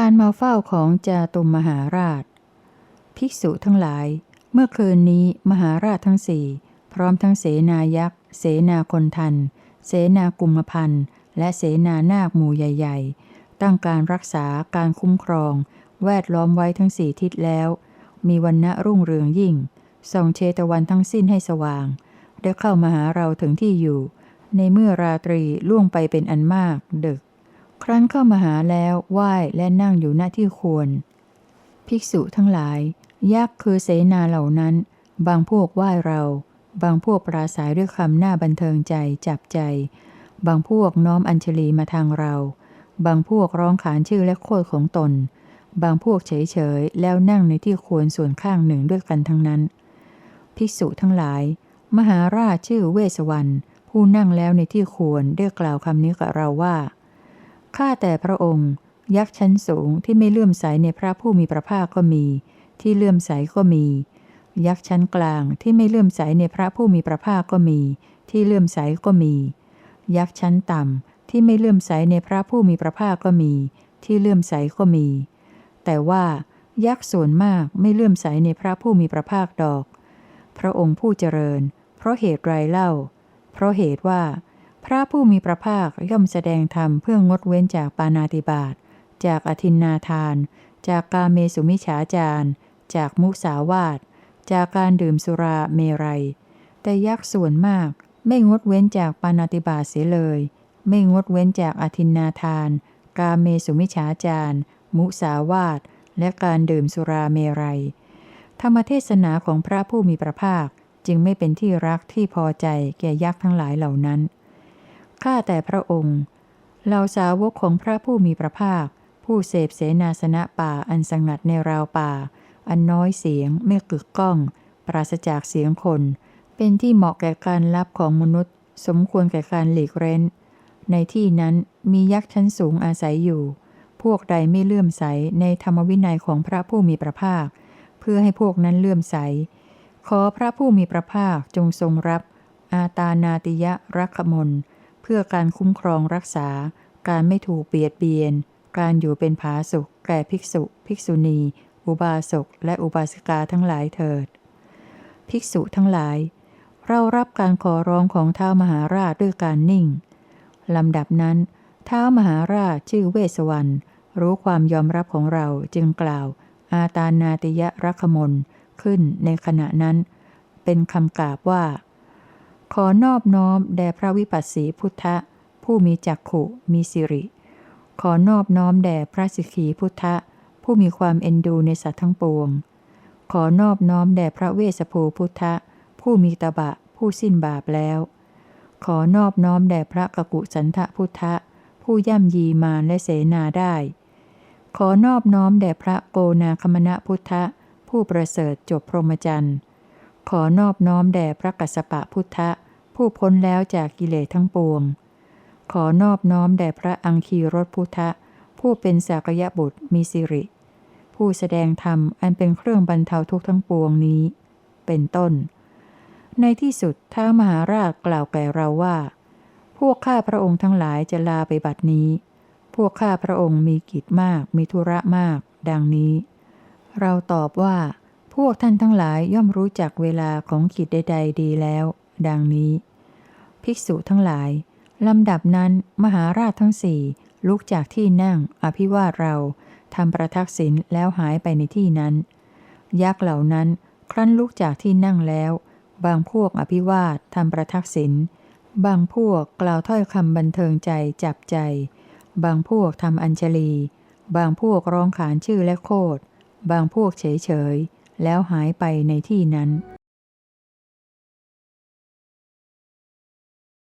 การมาเฝ้าของจาตุมมหาราช ภิกษุทั้งหลาย เมื่อคืนนี้มหาราชทั้งสี่พร้อมทั้งเสนายักษ์ เสนาคนทัน เสนากุมพันธ์ และเสนานาคหมู่ใหญ่ ๆ ตั้งการรักษาการคุ้มครอง แวดล้อมไว้ทั้งสี่ทิศแล้ว มีวันณะรุ่งเรืองยิ่ง ส่องเชตวันทั้งสิ้นให้สว่าง ได้เข้ามาหาเราถึงที่อยู่ ในเมื่อราตรีล่วงไปเป็นอันมากดึก ครั้นเข้ามาหาแล้วไหว้และนั่งอยู่หน้าที่ควร ภิกษุทั้งหลาย ยักษ์คือเสนาเหล่านั้น บางพวกไหว้เรา บางพวกปราศัยด้วยคำหน้าบันเทิงใจจับใจ บางพวกน้อมอัญชลีมาทางเรา บางพวกร้องขานชื่อและโคดของตน บางพวกเฉยๆแล้วนั่งในที่ควรส่วนข้างหนึ่งด้วยกันทั้งนั้น ภิกษุทั้งหลาย มหาราชชื่อเวสวรรณผู้นั่งแล้วในที่ควรได้กล่าวคำนี้กับเราว่า ข้าแต่พระองค์ ยักษ์ชั้นสูงที่ไม่เลื่อมใสในพระผู้มีพระภาคก็มี ที่เลื่อมใสก็มี ยักษ์ชั้นกลางที่ไม่เลื่อมใสในพระผู้มีพระภาคก็มี ที่เลื่อมใสก็มี ยักษ์ชั้นต่ำที่ไม่เลื่อมใสในพระผู้มีพระภาคก็มี ที่เลื่อมใสก็มี แต่ว่ายักษ์ส่วนมากไม่เลื่อมใสในพระผู้มีพระภาคดอก พระองค์ผู้เจริญ เพราะเหตุไรเล่า เพราะเหตุว่า พระผู้มีพระภาคย่อมแสดงธรรมเพื่องดเว้นจากปานาติบาต จากอธินนาทาน จากกาเมสุมิฉาจาร จากมุสาวาทจากการดื่มสุราเมรัย แต่ยักษ์ส่วนมากไม่งดเว้นจากปานาติบาตเสียเลย ไม่งดเว้นจากอธินนาทาน กาเมสุมิฉฉาจารมุสาวาทและการดื่มสุราเมรัย ธรรมเทศนาของพระผู้มีพระภาคจึงไม่เป็นที่รักที่พอใจแก่ยักษ์ทั้งหลายเหล่านั้น ข้าแต่พระองค์เหล่าสาวกของพระผู้มีพระภาค ผู้เสพเสนาสนะป่าอันสงัดในราวป่า อันน้อยเสียงไม่กึกก้อง ปราศจากเสียงคน เป็นที่เหมาะแก่การรับของมนุษย์ สมควรแก่การหลีกเร้น ในที่นั้นมียักษ์ชั้นสูงอาศัยอยู่ พวกใดไม่เลื่อมใสในธรรมวินัยของพระผู้มีพระภาค เพื่อให้พวกนั้นเลื่อมใส ขอพระผู้มีพระภาคจงทรงรับ อาตานาติยะรักขมล เพื่อการคุ้มครองรักษา การไม่ถูกเบียดเบียน การอยู่เป็นผาสุข แก่ภิกษุ ภิกษุณี อุบาสก และอุบาสิกาทั้งหลายเถิด ภิกษุทั้งหลาย เรารับการขอร้องของเท้ามหาราชด้วยการนิ่ง ลำดับนั้น เท้ามหาราชชื่อเวสวรรณรู้ความยอมรับของเราจึงกล่าว อาตานาติยะรักขมลขึ้นในขณะนั้น เป็นคำกราบว่า ขอนอบน้อมแด่พระวิปัสสีพุทธะ ผู้มีจักขุมีสิริ ขอนอบน้อมแด่พระสิกขีพุทธะ ผู้มีความเอ็นดูในสัตว์ทั้งปวง ขอนอบน้อมแด่พระเวสสภูพุทธะ ผู้มีตบะ ผู้สิ้นบาปแล้ว ขอนอบน้อมแด่พระกกุสันทะพุทธะ ผู้ย่ำยีมารและเสนาได้ ขอนอบน้อมแด่พระโกนาคมณะพุทธะ ผู้ประเสริฐจบพรหมจรรย์ ขอนอบน้อมแด่พระกัสสปะพุทธะ ผู้พ้นแล้วจากกิเลสทั้งปวง ขอนอบน้อมแด่พระอังคีรสพุทธะ ผู้เป็นสากยะบุตรมีสิริ ผู้แสดงธรรมอันเป็นเครื่องบรรเทาทุกข์ทั้งปวงนี้ เป็นต้น ในที่สุดท้ามหาราชกล่าวแก่เราว่า พวกข้าพระองค์ทั้งหลายจะลาไปบัดนี้ พวกข้าพระองค์มีกิจมาก มีธุระมาก ดังนี้ เราตอบว่า พวกท่านทั้งหลายย่อมรู้จักเวลาของกิจใด ๆ ดีแล้ว ดังนี้ ภิกษุทั้งหลาย ลำดับนั้นมหาราชทั้งสี่ลุกจากที่นั่งอภิวาเราทำประทักษิณแล้วหายไปในที่นั้น ยักษ์เหล่านั้นครั้นลุกจากที่นั่งแล้ว บางพวกอภิวาททำประทักษิณบางพวกกล่าวถ้อยคำบันเทิงใจจับใจ บางพวกทำอัญชลี บางพวกร้องขานชื่อและโคดบางพวกเฉยๆแล้วหายไปในที่นั้น